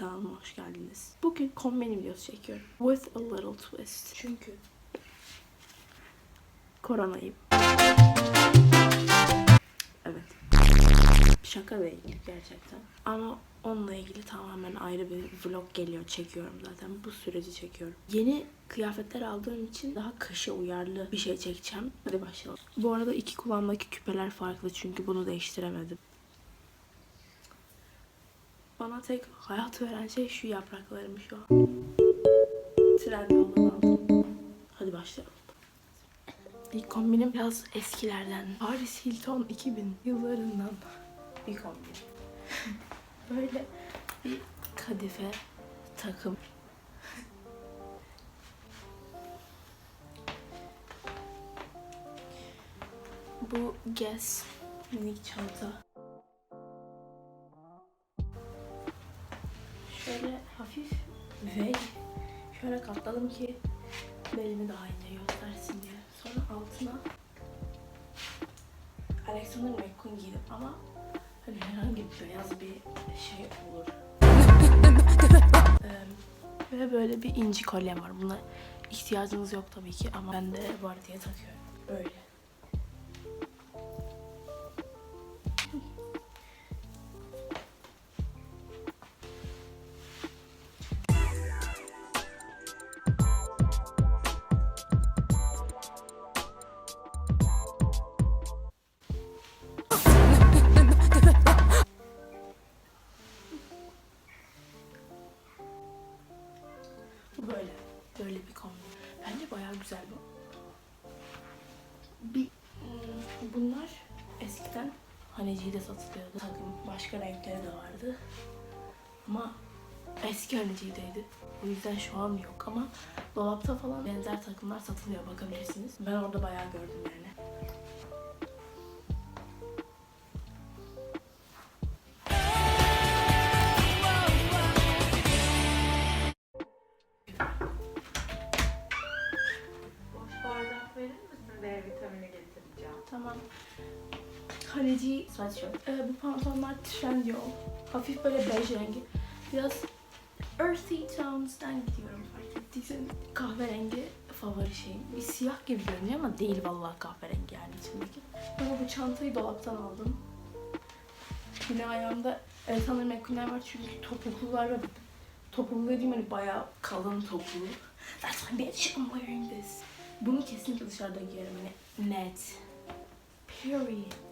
Kanalıma hoş geldiniz. Bugün kombin videosu çekiyorum. With a little twist. Çünkü koronayım. Evet. Şaka değil gerçekten. Ama onunla ilgili tamamen ayrı bir vlog geliyor. Çekiyorum zaten. Bu süreci çekiyorum. Yeni kıyafetler aldığım için daha kışa uyarlı bir şey çekeceğim. Hadi başlayalım. Bu arada iki kulağımdaki küpeler farklı çünkü bunu değiştiremedim. Bana tek hayat veren şey şu yapraklarım şu an. Aldım. Hadi başlayalım. İlk kombinim biraz eskilerden. Paris Hilton 2000 yıllarından bir kombin. Böyle bir kadife takım. Bu Guess minik çanta. Hafif ve şöyle katladım ki belimi daha ince göstersin diye. Sonra altına Alexander McQueen giydim ama hani herhangi bir beyaz bir şey olur. Eee, ve böyle bir inci kolyem var. Buna ihtiyacınız yok tabii ki ama ben de var diye takıyorum. Böyle. Haneci'de satılıyordu. Takım başka renkleri de vardı. Ama eski Haneci'deydi. O yüzden şu an yok ama dolapta falan benzer takımlar satılıyor bakabilirsiniz. Ben orada bayağı gördüm yani. Haneci sweatshirt. Ee, bu pantolonlar Trendyol. Hafif böyle bej rengi. Biraz earthy tones'tan gidiyorum fark ettiysen. Kahverengi favori şeyim. Bir siyah gibi görünüyor ama değil vallahi kahverengi yani içindeki. Ama bu çantayı dolaptan aldım. Yine ayağımda Alexander McQueen'ler var çünkü topuklular ve topuklu dediğim hani bayağı kalın topuklu. That's my bitch, I'm wearing this. Bunu kesinlikle dışarıda giyerim hani net. Period.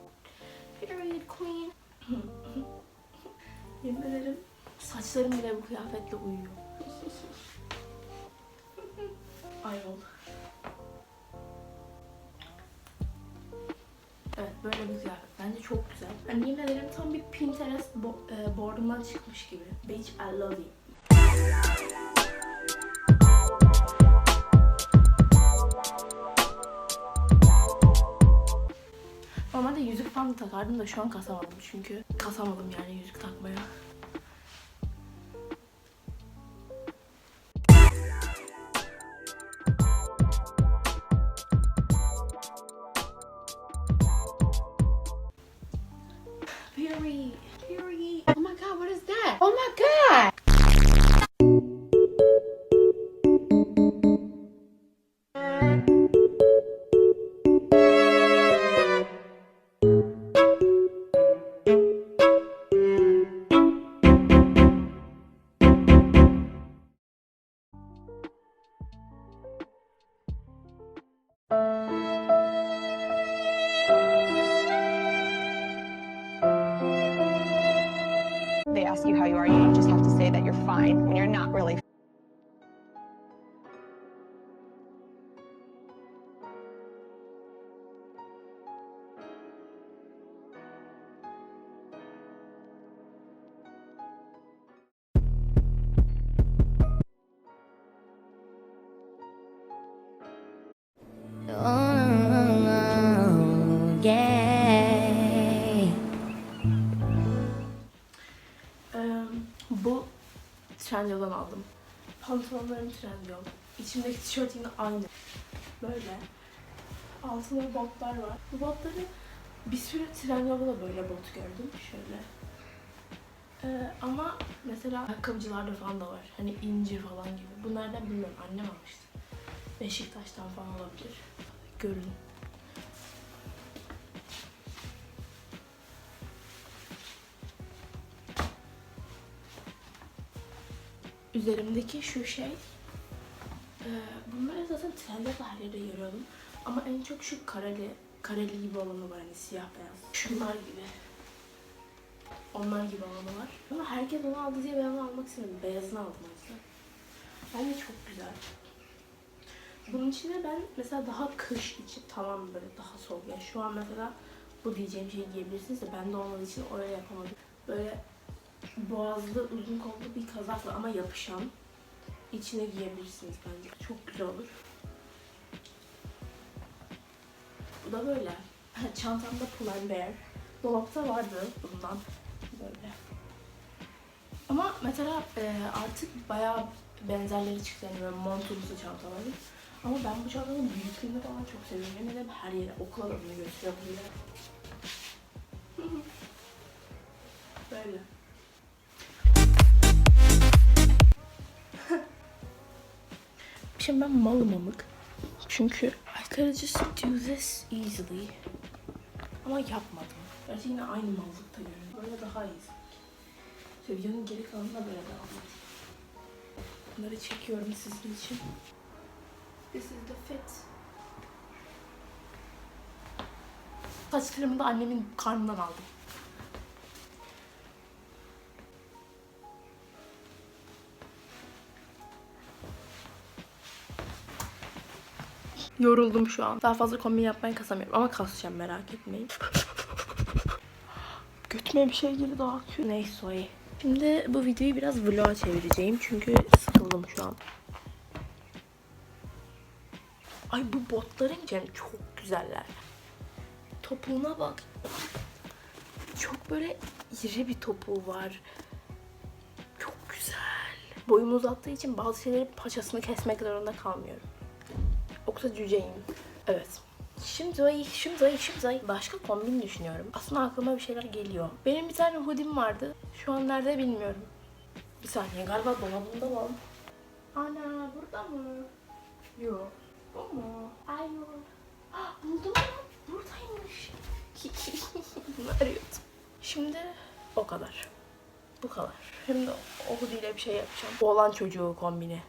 Period queen. Yemin ederim saçlarım bile bu kıyafetle uyuyor. Ayol. Evet böyle bir kıyafet. Bence çok güzel. Hani yemin ederim tam bir Pinterest bo- e, board'umdan çıkmış gibi. Bitch I love you. Normalde yüzük falan takardım da şu an kasamadım çünkü kasamadım yani yüzük takmaya. Trendyol'dan aldım. Pantolonlarım Trendyol. İçimdeki tişört yine aynı. Böyle. Altında botlar var. Bu botları Bir sürü Trendyol'da da böyle bot gördüm. Şöyle. Ee, ama mesela ayakkabıcılarda falan da var. Hani incir falan gibi. Bunlardan bilmiyorum. Annem almıştı. Beşiktaş'tan falan olabilir. Görün. Üzerimdeki şu şey ee, bunları zaten Trendyol'da her yerde görüyordum. Ama en çok şu kareli, kareli gibi olanı var hani siyah beyaz. Şunlar gibi. Onlar gibi olanı var. Ama herkes onu aldı diye ben onu almak istemedim. Beyazını aldım yüzden. Bence çok güzel. Bunun içine ben mesela daha kış için tamam böyle daha soğuk. Yani şu an mesela bu diyeceğim şeyi giyebilirsiniz de ben de olmadığı için öyle yapamadım. Böyle boğazlı uzun kollu bir kazakla ama yapışan içine giyebilirsiniz bence. Çok güzel olur. Bu da böyle. Çantamda Pull Bear. Dolapta vardı bundan. Böyle. Ama mesela e, artık bayağı benzerleri çıktı. Yani böyle montumsu çantaları. Ama ben bu çantanın büyüklüğünü falan çok seviyorum. Yemin ederim her yere, okula da bunu götürebilirim. böyle. Şimdi ben malım amık. Çünkü I could just do this easily. Ama yapmadım. Gerçi yine aynı mallıkta görünüyor. Böyle daha iyi. İşte videonun geri kalanında böyle devam edeyim. Bunları çekiyorum sizin için. This is the fit. Saçlarımı da annemin karnından aldım. Yoruldum şu an. Daha fazla kombin yapmaya kasamıyorum ama kasacağım merak etmeyin. Götüme bir şey girdi daha kötü. Neyse o. Şimdi bu videoyu biraz vlog'a çevireceğim çünkü sıkıldım şu an. Ay bu botların yani çok güzeller. Topuğuna bak. Çok böyle iri bir topuğu var. Çok güzel. Boyum uzattığı için bazı şeylerin paçasını kesmek zorunda kalmıyorum. Yoksa cüceyim. Evet. Şimdi şimdi şimdi başka kombin düşünüyorum. Aslında aklıma bir şeyler geliyor. Benim bir tane hoodie'm vardı. Şu an nerede bilmiyorum. Bir saniye galiba dolabımda var. Ana burada mı? Yok. Bu mu? Ay yok. Ah, buldum lan. Buradaymış. Arıyordum. Şimdi o kadar. Bu kadar. Şimdi o hoodie ile bir şey yapacağım. Oğlan çocuğu kombini.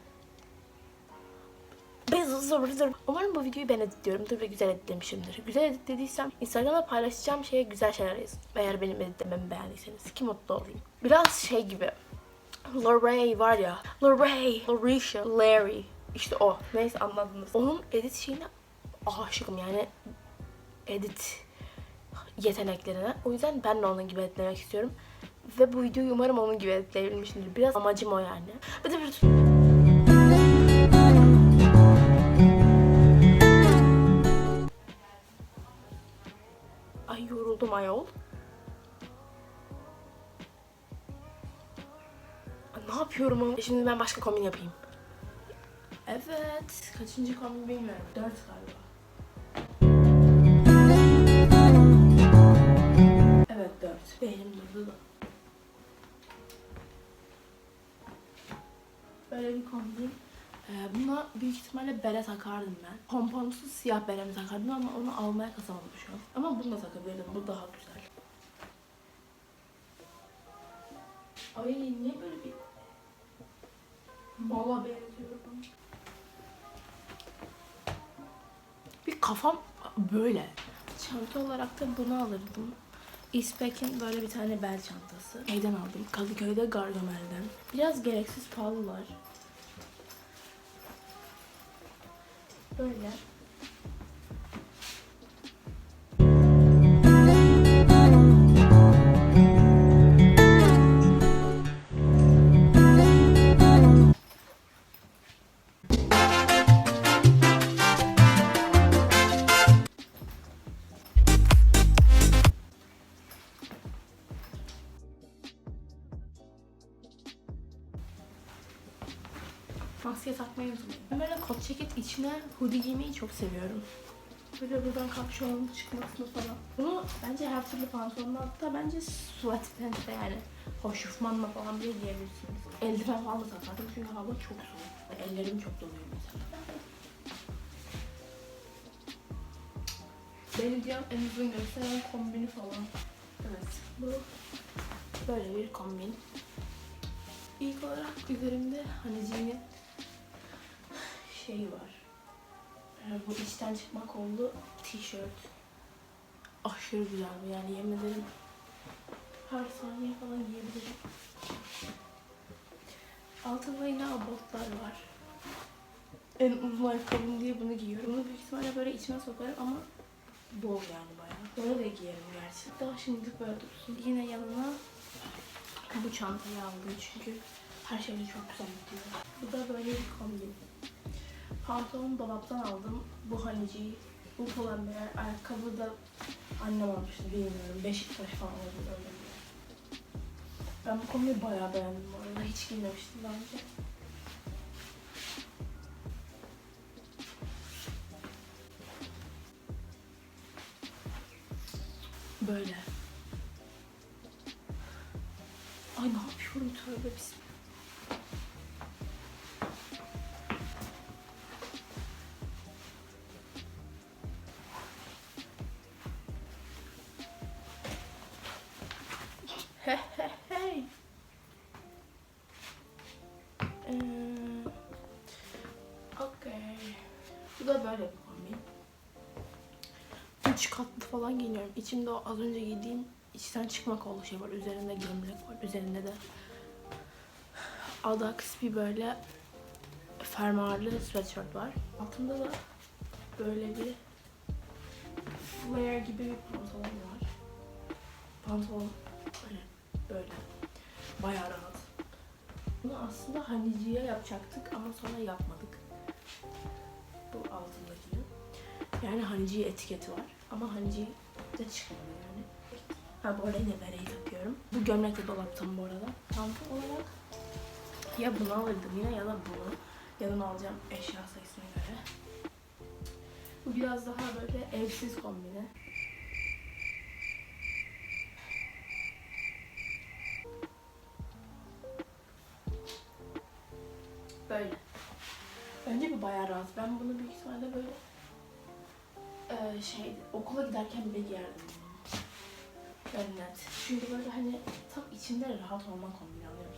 Umarım bu videoyu ben editliyorumdur ve güzel editlemişimdir. Güzel editlediysem Instagram'da paylaşacağım şeye güzel şeyler yazın. Eğer benim editlememi beğendiyseniz ki mutlu olayım. Biraz şey gibi. Lorray var ya. Lorray, Larisha, Larry. İşte o. Neyse anladınız. Onun edit şeyine aşıkım yani. Edit yeteneklerine. O yüzden ben de onun gibi editlemek istiyorum. Ve bu videoyu umarım onun gibi editleyebilmişimdir. Biraz amacım o yani. Ay yoruldum ayol. Ay, Ne yapıyorum ama? Şimdi ben başka kombin yapayım. Evet. Kaçıncı kombin bilmiyorum. Dört galiba. Evet dört. Benim durdu da. Böyle bir kombin. Ee, buna büyük ihtimalle bere takardım ben. Pomponsuz siyah beremi takardım ama onu almaya kasamadım şu an. Ama bunu da takabilirdim. Bu daha güzel. Ay niye böyle bir mala benziyorum? Bir kafam böyle. Çanta olarak da bunu alırdım. İspek'in böyle bir tane bel çantası. Şeyden aldım. Kadıköy'de Gargamel'den. Biraz gereksiz pahalılar. Böyle. Maske takmayı unutmayın. Kot ceket içine hoodie giymeyi çok seviyorum. Böyle buradan kapşonun çıkmasını falan. Bunu bence her türlü pantolonla hatta bence sweatpant'le yani hoşufmanla falan bile giyebilirsiniz. Eldiven falan da takardım çünkü hava çok soğuk. Ellerim çok donuyor mesela. Benim en uzun gösteren kombini falan. Evet bu böyle bir kombin. İlk olarak üzerimde hani Jean'in şeyi var. Ee, bu içten çıkma kollu tişört. Aşırı güzel bu yani yemin ederim. Her saniye falan giyebilirim. Altında yine botlar var. En uzun ayakkabım diye bunu giyiyorum. Bunu büyük ihtimalle böyle içime sokarım ama bol yani bayağı. Böyle de giyerim gerçi. Daha şimdilik böyle dursun. Yine yanına bu çantayı aldım çünkü her şey çok güzel gidiyor. Bu da böyle bir kombin. Pantolon dolaptan aldım. Bu haniciyi. Bu falan bir. Ayakkabı da annem almıştı bilmiyorum. Beşiktaş falan oldu öyle. Ben bu kombini bayağı beğendim bu arada. Hiç giymemiştim daha önce. Böyle. Ay ne yapıyorum tövbe bismillah. Falan giyiniyorum. İçimde o az önce giydiğim içten çıkma kollu şey var. Üzerinde gömlek var. Üzerinde de Adax bir böyle fermuarlı sweatshirt var. Altında da böyle bir flare gibi bir pantolon var. Pantolon böyle böyle. Bayağı rahat. Bunu aslında haniciye yapacaktık ama sonra yapmadık. Bu altındakini. Yani haniciye etiketi var. Ama haniciye de çıkmadı yani. Ha bu arada yine bereyi takıyorum. Bu gömlek de dolaptan bu arada. Pantolon olarak ya bunu alırdım yine ya da bunu. Yanıma alacağım eşya sayısına göre. Bu biraz daha böyle evsiz kombini. Böyle. Bence bu bayağı rahat. Ben bunu büyük ihtimalle böyle eee şey okula giderken bile giyerdim. Ben net. Çünkü böyle hani tam içinde rahat olma kombini alıyorum.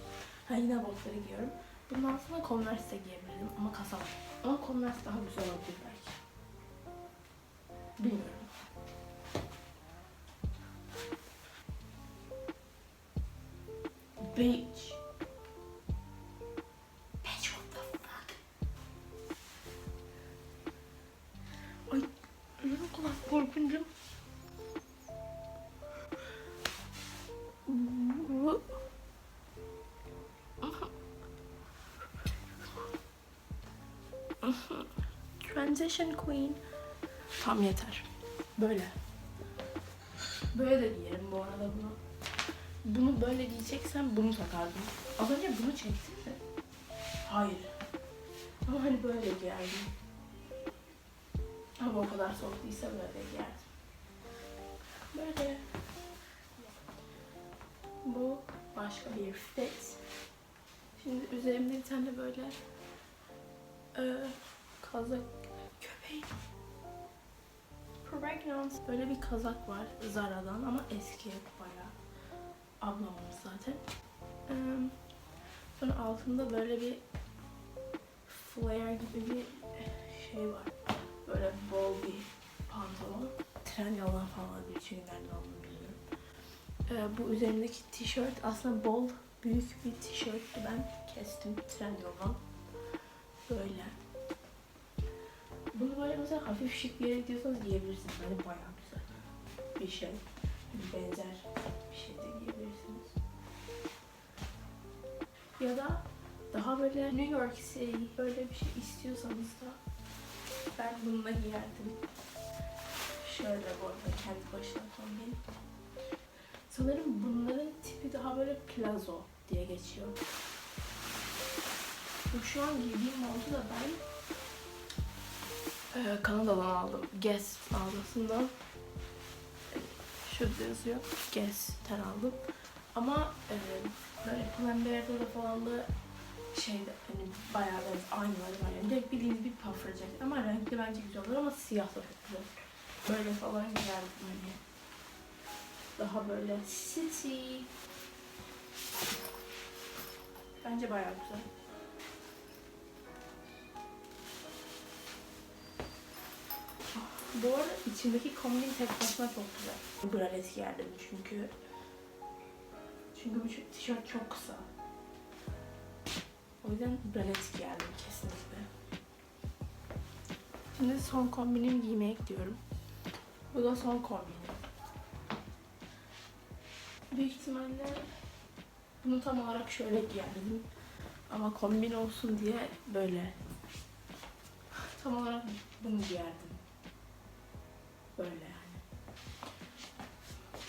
Ha yine botları giyiyorum. Bunun altına Converse de giyebilirim ama kasa var. Ama Converse daha güzel olabilir belki. Bilmiyorum. Beach. Kadar korkuncum. Transition Queen. Tam yeter. Böyle. Böyle de giyerim bu arada bunu. Bunu böyle giyeceksem bunu takardım. Az önce bunu çektim de. Hayır. Ama hani böyle giyerdim. Ama o kadar soğuk değilse böyle giyerdim. Böyle. Bu başka bir fit. Şimdi üzerimde bir tane böyle e, kazak köpeğim. Pregnant. Böyle bir kazak var Zara'dan ama eski bayağı. Ablamın zaten. Ee, sonra altında böyle bir flare gibi bir şey var. Böyle bol bir pantolon. Tren yoldan falan alabilir çünkü nereden aldığını bilmiyorum. Ee, bu üzerimdeki tişört aslında bol büyük bir tişörttü ben kestim tren yoldan. Böyle. Bunu böyle mesela hafif şık bir yere gidiyorsanız giyebilirsiniz. Hani bayağı güzel bir şey. Benzer bir şey de giyebilirsiniz. Ya da daha böyle New York City böyle bir şey istiyorsanız da ben bununla giyerdim. Şöyle bu arada kendi başına kombin. Sanırım bunların tipi daha böyle plazo diye geçiyor. Bu şu an giydiğim montu da ben Ee, Kanada'dan aldım. Guess mağazasından. Şurada yazıyor. Guess'ten aldım. Ama e, böyle Pull&Bear'da da falan da şeyde hani bayağı benzer aynı var yani. Direkt bildiğiniz bir puffer jacket ama renkli bence güzel olur ama siyah da çok güzel. Böyle falan güzel hani. Daha böyle city. Bence bayağı güzel. Bu arada içindeki kombin tek başına çok güzel. Bralet giyerdim çünkü. Çünkü bu tişört çok kısa. O yüzden bralet giyerdim kesinlikle. Şimdi son kombinimi giymeye gidiyorum. Bu da son kombinim. Büyük ihtimalle bunu tam olarak şöyle giyerdim. Ama kombin olsun diye böyle. Tam olarak bunu giyerdim. Böyle yani.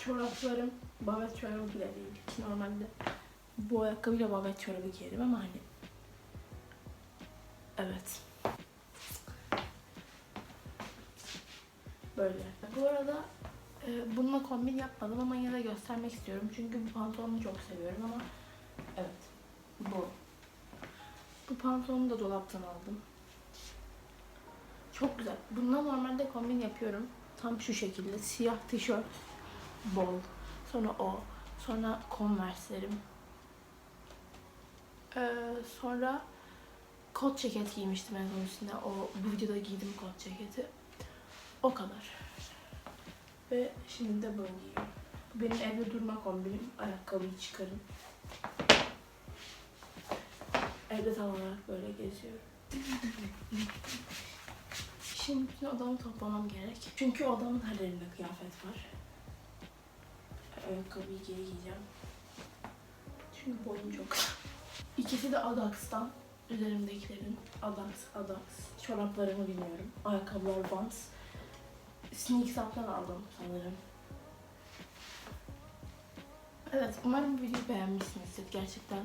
Çoraplarım babet çorabı bile değil. Normalde bu ayakkabıyla babet çorabı giyerim ama hani Evet. Böyle. Bu arada e, bununla kombin yapmadım ama yine de göstermek istiyorum. Çünkü bu pantolonu çok seviyorum ama evet. Bu. Bu pantolonu da dolaptan aldım. Çok güzel. Bununla normalde kombin yapıyorum. Tam şu şekilde. Siyah tişört. Bol. Sonra o. Sonra Converse'lerim. Ee, sonra kot ceket giymiştim en son üstüne. O bu videoda giydim kot ceketi. O kadar. Ve şimdi de böyle giyiyorum. Benim evde durma kombinim. Ayakkabıyı çıkarım. Evde tam olarak böyle geziyorum. Şimdi bütün odamı toplamam gerek. Çünkü odamın her yerinde kıyafet var. Ayakkabıyı geri giyeceğim. Çünkü boyum çok. İkisi de Adax'tan. Üzerimdekilerin Adax, Adax. Çoraplarımı bilmiyorum. Ayakkabılar Vans. Sneaksup'tan aldım sanırım. Evet, umarım bu videoyu beğenmişsinizdir. Gerçekten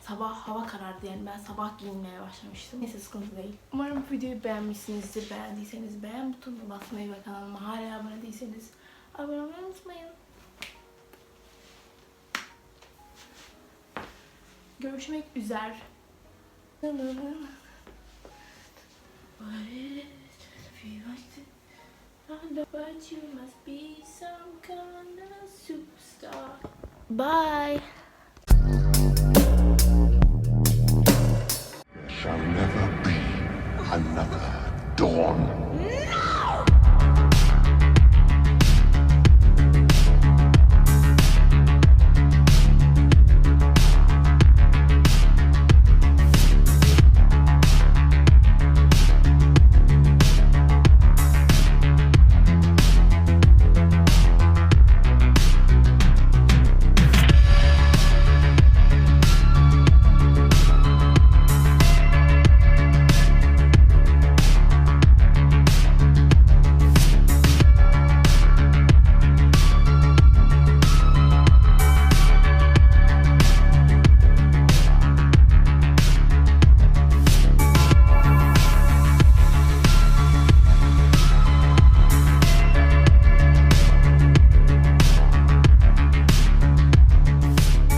sabah hava karardı yani ben sabah giyinmeye başlamıştım. Neyse sıkıntı değil. Umarım bu videoyu beğenmişsinizdir. Beğendiyseniz beğen butonuna basmayı ve kanalıma hala abone değilseniz abone olmayı unutmayın. Görüşmek üzere. What is if you know, but you must be some kind of superstar. Bye. There shall never be another dawn.